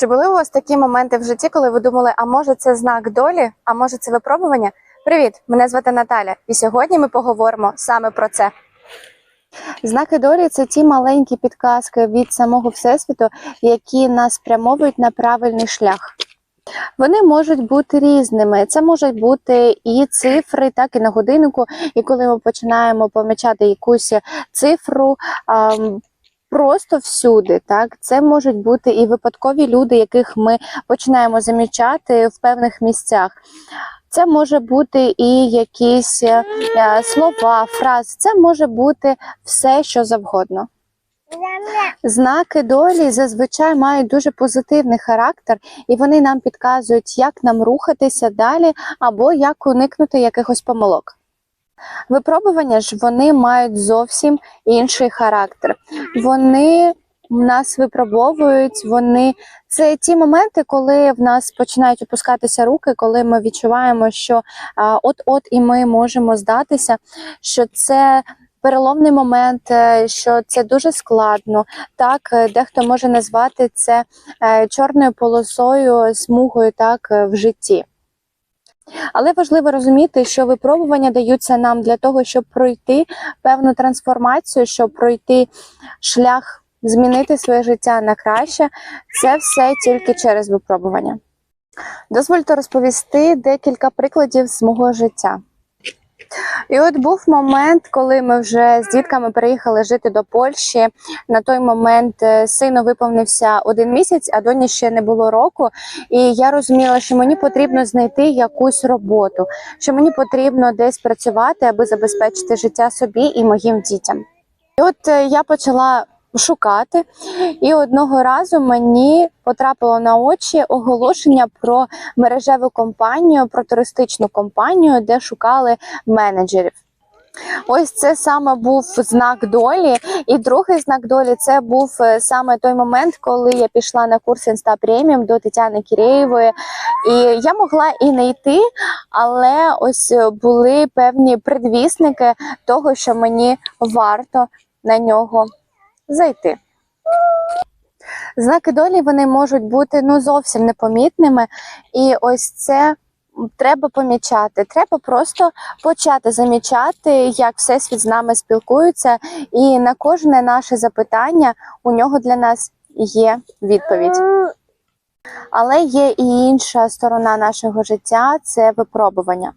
Чи були у вас такі моменти в житті, коли ви думали, а може це знак долі, а може це випробування? Привіт, мене звати Наталя, і сьогодні ми поговоримо саме про це. Знаки долі це ті маленькі підказки від самого всесвіту, які нас спрямовують на правильний шлях. Вони можуть бути різними. Це можуть бути і цифри, так і на годиннику. І коли ми починаємо помічати якусь цифру. Просто всюди, так це можуть бути і випадкові люди, яких ми починаємо замічати в певних місцях. Це може бути і якісь е, е, слова, фрази. Це може бути все, що завгодно. Знаки долі зазвичай мають дуже позитивний характер, і вони нам підказують, як нам рухатися далі або як уникнути якихось помилок. Випробування ж вони мають зовсім інший характер. Вони нас випробовують, вони це ті моменти, коли в нас починають опускатися руки, коли ми відчуваємо, що от-от і ми можемо здатися, що це переломний момент, е, що це дуже складно. Так, е, дехто може назвати це е, чорною полосою, смугою так в житті. Але важливо розуміти, що випробування даються нам для того, щоб пройти певну трансформацію, щоб пройти шлях, змінити своє життя на краще. Це все тільки через випробування. Дозвольте розповісти декілька прикладів з мого життя. І от був момент, коли ми вже з дітками переїхали жити до Польщі. На той момент е, сину виповнився один місяць, а доні ще не було року. І я розуміла, що мені потрібно знайти якусь роботу, що мені потрібно десь працювати, аби забезпечити життя собі і моїм дітям. І от е, я почала шукати, і одного разу мені потрапило на очі оголошення про мережеву компанію, про туристичну компанію, де шукали менеджерів. Ось це саме був знак долі. І другий знак долі це був е, саме той момент, коли я пішла на курс Інста Преміум до Тетяни Кірєєвої. І я могла і не йти, але ось е, були певні предвісники того, що мені варто на нього зайти. Знаки долі вони можуть бути ну зовсім непомітними, і ось це треба помічати. Треба просто почати замічати, як всесвіт з нами спілкується, і на кожне наше запитання у нього для нас є відповідь. Але є і інша сторона нашого життя це випробування.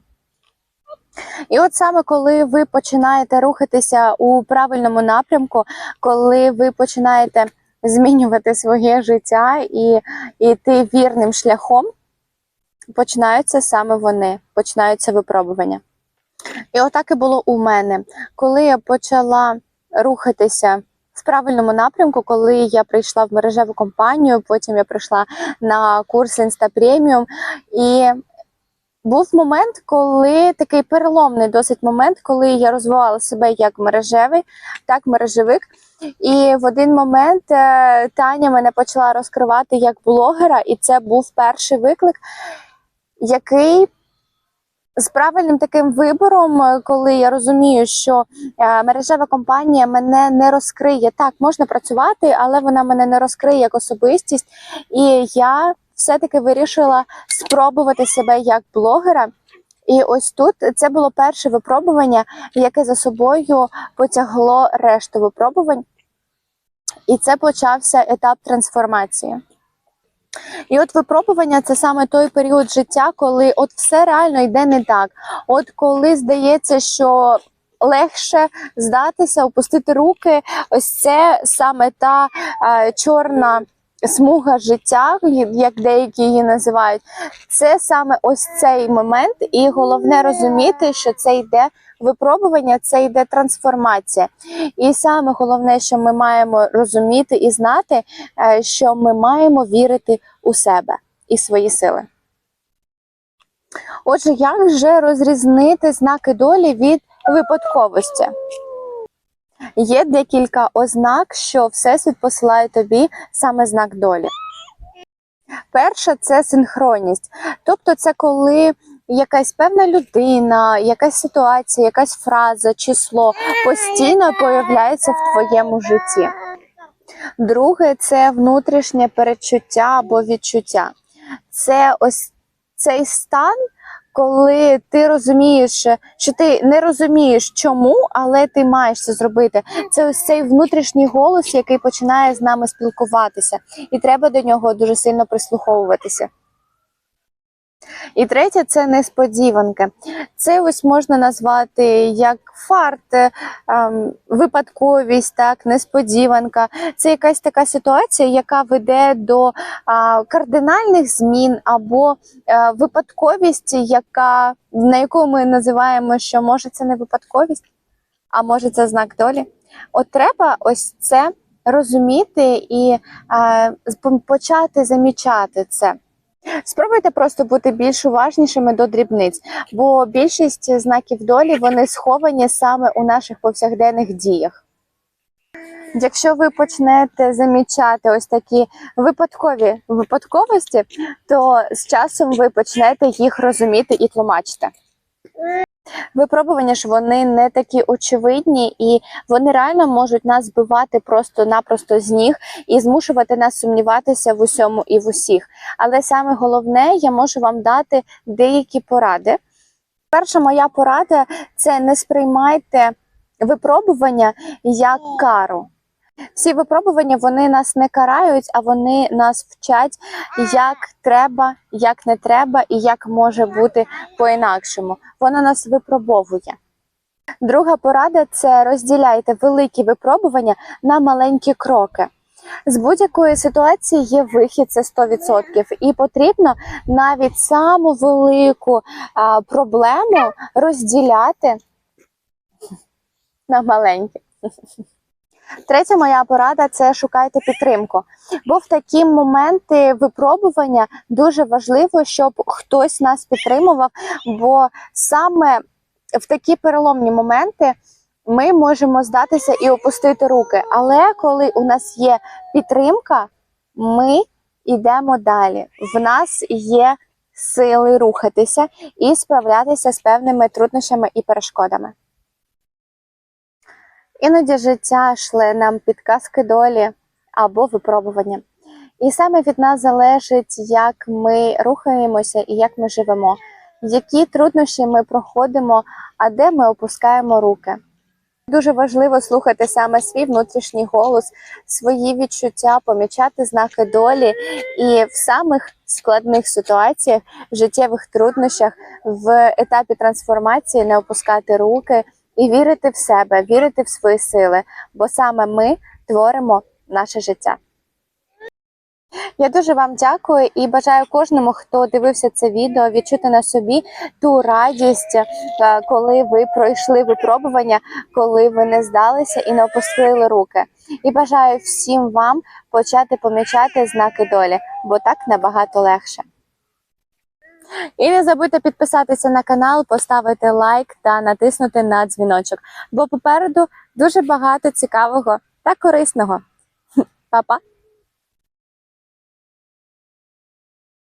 І от саме коли ви починаєте рухатися у правильному напрямку, коли ви починаєте змінювати своє життя і йти вірним шляхом, починаються саме вони, починаються випробування. І отак і було у мене. Коли я почала рухатися в правильному напрямку, коли я прийшла в мережеву компанію, потім я прийшла на курс Premium, і був момент, коли такий переломний досить момент, коли я розвивала себе як мережевий, так мережевик. І в один момент е, Таня мене почала розкривати як блогера, і це був перший виклик, який з правильним таким вибором, е, коли я розумію, що е, мережева компанія мене не розкриє. Так, можна працювати, але вона мене не розкриє як особистість. І я все-таки вирішила спробувати себе як блогера. І ось тут це було перше випробування, яке за собою потягло решту випробувань. І це почався етап трансформації. І от випробування це саме той період життя, коли от все реально йде не так. От коли здається, що легше здатися, опустити руки, ось це саме та е, чорна смуга життя, як деякі її називають. Це саме ось цей момент, і головне розуміти, що це йде випробування, це йде трансформація. І саме головне, що ми маємо розуміти і знати, е, що ми маємо вірити у себе і свої сили. Отже, як же розрізнити знаки долі від випадковості? Є декілька ознак, що Всесвіт посилає тобі саме знак долі. Перше це синхронність. Тобто, це коли якась певна людина, якась ситуація, якась фраза, число постійно появляється в твоєму житті. Друге це внутрішнє перечуття або відчуття. Це ось цей стан, коли ти розумієш, що ти не розумієш чому, але ти маєш це зробити. Це ось цей внутрішній голос, який починає з нами спілкуватися, і треба до нього дуже сильно прислуховуватися. І третє це несподіванки. Це ось можна назвати як фарт, е, ем, випадковість, так, несподіванка. Це якась така ситуація, яка веде до кардинальних змін або е, випадковість, яка, на яку ми називаємо, що може це не випадковість, а може це знак долі. От треба ось це розуміти і е, почати замічати це. Спробуйте просто бути більш уважнішими до дрібниць, бо більшість знаків долі вони сховані саме у наших повсякденних діях. Якщо ви почнете замічати ось такі випадкові випадковості, то з часом ви почнете їх розуміти і тлумачити. Випробування ж вони не такі очевидні, і вони реально можуть нас збивати просто-напросто з ніг і змушувати нас сумніватися в усьому і в усіх. Але саме головне, я можу вам дати деякі поради. Перша моя порада це не сприймайте випробування як кару. Всі випробування вони нас не карають, а вони нас вчать, як треба, як не треба і як може бути по-інакшому. Воно нас випробовує. Друга порада це розділяйте великі випробування на маленькі кроки. З будь-якої ситуації є вихід, це 100%. І потрібно навіть саму велику а, проблему розділяти на маленькі. Третя моя порада це шукайте підтримку. Бо в такі моменти випробування дуже важливо, щоб хтось нас підтримував. Бо саме в такі переломні моменти ми можемо здатися і опустити руки. Але коли у нас є підтримка, ми йдемо далі. В нас є сили рухатися і справлятися з певними труднощами і перешкодами. Іноді життя шле нам підказки долі або випробування. І саме від нас залежить, як ми рухаємося і як ми живемо, які труднощі ми проходимо, а де ми опускаємо руки. Дуже важливо слухати саме свій внутрішній голос, свої відчуття, помічати знаки долі і в самих складних ситуаціях, в життєвих труднощах, в етапі трансформації не опускати руки і вірити в себе, вірити в свої сили, бо саме ми творимо наше життя. Я дуже вам дякую і бажаю кожному, хто дивився це відео, відчути на собі ту радість, е, коли ви пройшли випробування, коли ви не здалися і не опустили руки. І бажаю всім вам почати помічати знаки долі, бо так набагато легше. І не забудьте підписатися на канал, поставити лайк та натиснути на дзвіночок, бо попереду дуже багато цікавого та корисного. Па-па!